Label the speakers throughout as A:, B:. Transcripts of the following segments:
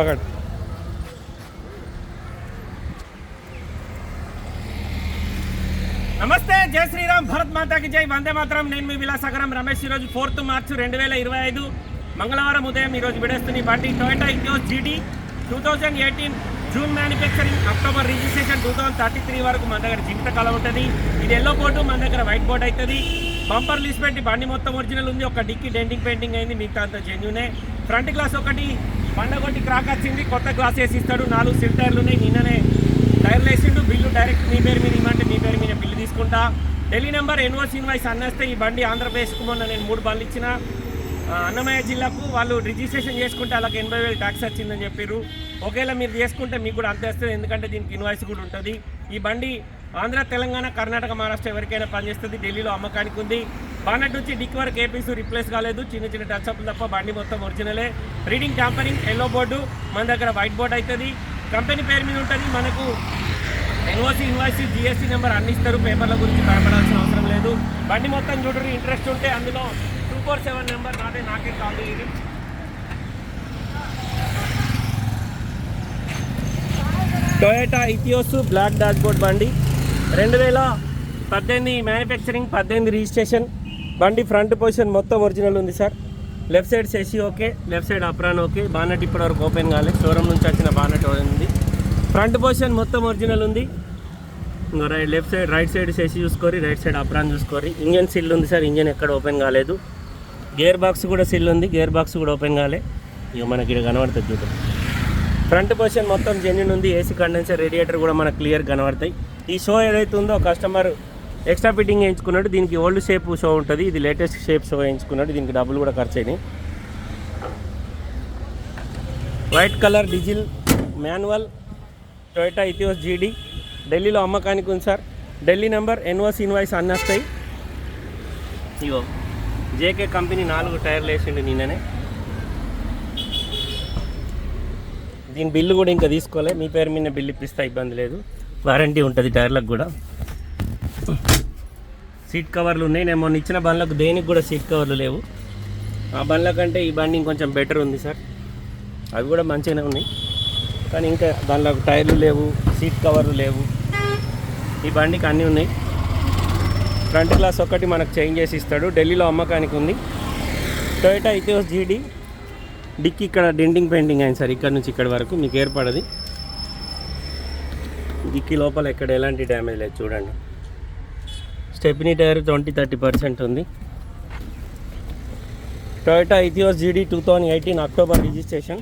A: పగడ్ నమస్తే జై శ్రీరామ్ భరత్ మాతాకి జై. వందే మాత్రం. నేను మీ విలాసగరం రమేష్. ఈరోజు ఫోర్త్ మార్చ్ రెండు వేల ఇరవై ఐదు మంగళవారం ఉదయం ఈరోజు విడేస్తున్న ఈ బండి Toyota ఇండియో GT two thousand eighteen June manufacturing October registration two thousand thirty three వరకు మన దగ్గర జీవితకాలం ఉంటుంది. ఇది ఎల్లో బోర్డు మన దగ్గర వైట్ బోర్డు అవుతుంది బంపర్ లీస్ పెట్టి బండి మొత్తం ఒరిజినల్ ఉంది. ఒక డిక్కి డెంటింగ్ పెయింటింగ్ అయింది. మిగతా అంతా జెన్యునే ఫ్రంట్ గ్లాస్ ఒకటి బండగొట్టి క్రాక్ వచ్చింది కొత్త గ్లాస్ వేసి ఇస్తాడు. నాలుగు సిల్ టైర్లు ఉన్నాయి. నిన్ననే టైర్లు వేసిండు బిల్లు డైరెక్ట్ మీ పేరు మీద ఇవ్వంటే మీ పేరు మీద బిల్లు తీసుకుంటా. ఢిల్లీ నెంబర్ ఎన్వర్స్ ఇన్వాయిస్ అన్నేస్తే ఈ బండి ఆంధ్రప్రదేశ్కు మొన్న నేను మూడు బండ్లు ఇచ్చిన. అన్నమయ్య జిల్లాకు వాళ్ళు రిజిస్ట్రేషన్ చేసుకుంటే వాళ్ళకి ఎనభై వేలు ట్యాక్స్ వచ్చిందని చెప్పారు ఒకవేళ మీరు చేసుకుంటే మీకు కూడా అంతే వస్తుంది. ఎందుకంటే దీనికి ఇన్వాయిస్ కూడా ఉంటుంది. ఈ బండి ఆంధ్ర తెలంగాణ కర్ణాటక మహారాష్ట్ర ఎవరికైనా పనిచేస్తుంది. ఢిల్లీలో అమ్మకానికి ఉంది. బానట్ నుంచి డిక్ వరకు ఏపీస్ రిప్లేస్ కాలేదు. చిన్న చిన్న టచ్ అప్లు తప్ప బండి మొత్తం ఒరిజినలే రీడింగ్ ట్యాంపరింగ్ ఎల్లో బోర్డు మన దగ్గర వైట్ బోర్డు అవుతుంది కంపెనీ పేరు మీద ఉంటుంది. మనకు ఎన్ఓసి ఇన్వాయిస్ జిఎస్టీ నెంబర్ అన్ని ఇస్తారు. పేపర్ల గురించి భయపడాల్సిన అవసరం లేదు. బండి మొత్తం చూడరు ఇంట్రెస్ట్ ఉంటే అందులో టూ ఫోర్ సెవెన్ నెంబర్ నాదే నాకే కాల్ చేయండి Toyota Etios black dash board బండి. రెండు వేల పద్దెనిమిది మ్యానుఫ్యాక్చరింగ్ పద్దెనిమిది రిజిస్ట్రేషన్ బండి ఫ్రంట్ పొజిషన్ మొత్తం ఒరిజినల్ ఉంది sir. Left side సెసి okay left side apron okay. Bonnet ఇప్పటివరకు ఓపెన్ కాలేదు షోరూమ్ నుంచి వచ్చిన బానట్ ఉంది. ఫ్రంట్ పొజిషన్ మొత్తం ఒరిజినల్ ఉంది. Right left side right side సెసి చూసుకోరి రైట్ సైడ్ అప్రాన్ చూసుకోరి. ఇంజన్ సిల్ ఉంది సార్ ఇంజన్ ఎక్కడ ఓపెన్ కాలేదు. గేర్ బాక్స్ కూడా సిల్ ఉంది గేర్ బాక్స్ కూడా ఓపెన్ కాలే. ఇక మనకి ఇక్కడ కనబడుతుంది చూద్దాం ఫ్రంట్ పొజిషన్ మొత్తం జెన్యున్ ఉంది ఏసీ కండెన్సర్ రేడియేటర్ కూడా మనకు క్లియర్ కనబడతాయి. ఈ షో ఏదైతే ఉందో కస్టమర్ ఎక్స్ట్రా ఫిట్టింగ్ వేయించుకున్నాడు. దీనికి ఓల్డ్ షేప్ షో ఉంటుంది. ఇది లేటెస్ట్ షేప్ షో వేయించుకున్నాడు. దీనికి డబ్బులు కూడా ఖర్చు అయినాయి. White colour diesel manual Toyota Etios GD ఢిల్లీలో అమ్మకానికి ఉంది సార్. ఢిల్లీ నెంబర్ ఎన్ఓస్ ఇన్వాయిస్ అన్నీ వస్తాయి ఇగో జేకే కంపెనీ నాలుగు టైర్లు వేసిండు నిన్ననే. దీని బిల్లు కూడా ఇంకా తీసుకోలే. మీ పేరు మీద బిల్లు ఇప్పిస్తా ఇబ్బంది లేదు. వారంటీ ఉంటుంది టైర్లకు కూడా. సీట్ కవర్లు ఉన్నాయి. నేను మొన్న ఇచ్చిన బండ్లకు దేనికి కూడా సీట్ కవర్లు లేవు. ఆ బండ్ల కంటే ఈ బండి ఇంకొంచెం బెటర్ ఉంది సార్. అవి కూడా మంచిగానే ఉన్నాయి. కానీ ఇంకా దానిలో టైర్లు లేవు సీట్ కవర్లు లేవు. ఈ బండికి అన్నీ ఉన్నాయి. ఫ్రంట్ గ్లాస్ ఒకటి మనకు చేంజ్ చేసి ఇస్తాడు. ఢిల్లీలో అమ్మకానికి ఉంది. టొయోటా ఇథియోస్ జీడీ డిక్కి ఇక్కడ డెంటింగ్ పెయింటింగ్ అయింది సార్. ఇక్కడ నుంచి ఇక్కడ వరకు మీకు ఏర్పడది. డిక్కి లోపల ఎక్కడ ఎలాంటి డ్యామేజ్ లేదు చూడండి. Stepney tyre twenty thirty percent ఉంది. Toyota Etios GD two thousand eighteen October registration.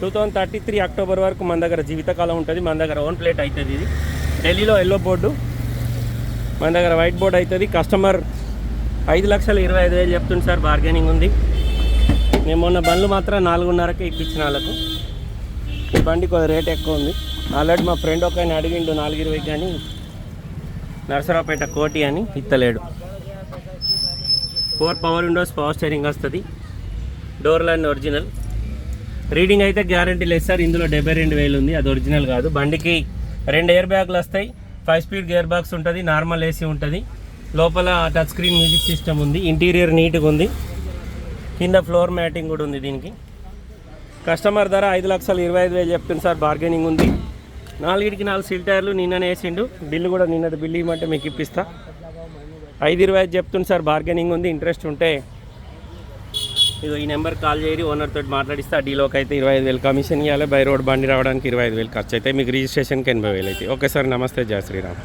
A: Two thousand thirty three October వరకు మన దగ్గర జీవితకాలం ఉంటుంది. మన దగ్గర ఓన్ ప్లేట్ అవుతుంది ఇది. ఢిల్లీలో ఎల్లో బోర్డు. మన దగ్గర వైట్ బోర్డు అవుతుంది. కస్టమర్ ఐదు లక్షల ఇరవై ఐదు వేలు చెప్తుంది సార్. బార్గెనింగ్ ఉంది. నేను మొన్న బండ్లు మాత్రం నాలుగున్నరకే ఇప్పించిన వాళ్ళకు. ఈ బండి కొద్ది రేట్ ఎక్కువ ఉంది. ఆల్రెడీ మా ఫ్రెండ్ ఒక ఆయన అడిగిండు నాలుగు ఇరవై కానీ. నరసరావుపేట కోటి అని ఇత్తలేడు. Four power windows power steering వస్తుంది. డోర్లన్నీ ఒరిజినల్. రీడింగ్ అయితే గ్యారంటీ లేదు సార్ ఇందులో డెబ్బై రెండు వేలు ఉంది అది ఒరిజినల్ కాదు. బండికి రెండు ఎయిర్ బ్యాగ్లు వస్తాయి ఫైవ్ స్పీడ్ గేర్ బాక్స్ ఉంటుంది నార్మల్ ఏసీ ఉంటుంది. లోపల టచ్ స్క్రీన్ మ్యూజిక్ సిస్టమ్ ఉంది ఇంటీరియర్ నీట్గా ఉంది. కింద ఫ్లోర్ మ్యాటింగ్ కూడా ఉంది దీనికి. కస్టమర్ ధర ఐదు లక్షలు ఇరవై ఐదు వేలు చెప్తుంది సార్ బార్గెనింగ్ ఉంది. నాలుగిటికి నాలుగు సీల్ టైర్లు నిన్ననే వేసిండు. బిల్లు కూడా నిన్నటి బిల్లు ఇవ్వమంటే మీకు ఇప్పిస్తా. ఐదు ఇరవై ఐదు చెప్తుంది సార్ బార్గెనింగ్ ఉంది ఇంట్రెస్ట్ ఉంటే. ఇదో ఈ నెంబర్ కాల్ చేయరు ఓనర్ తోటి మాట్లాడిస్తే. ఆ డీలోకి అయితే ఇరవై ఐదు వేలు కమిషన్ ఇవ్వాలి బై రోడ్ బండి రావడానికి ఇరవై ఐదు వేలు ఖర్చు అయితే మీకు రిజిస్ట్రేషన్కి ఎనభై వేలు అయితే ఓకే సార్ నమస్తే జయ శ్రీరామ్.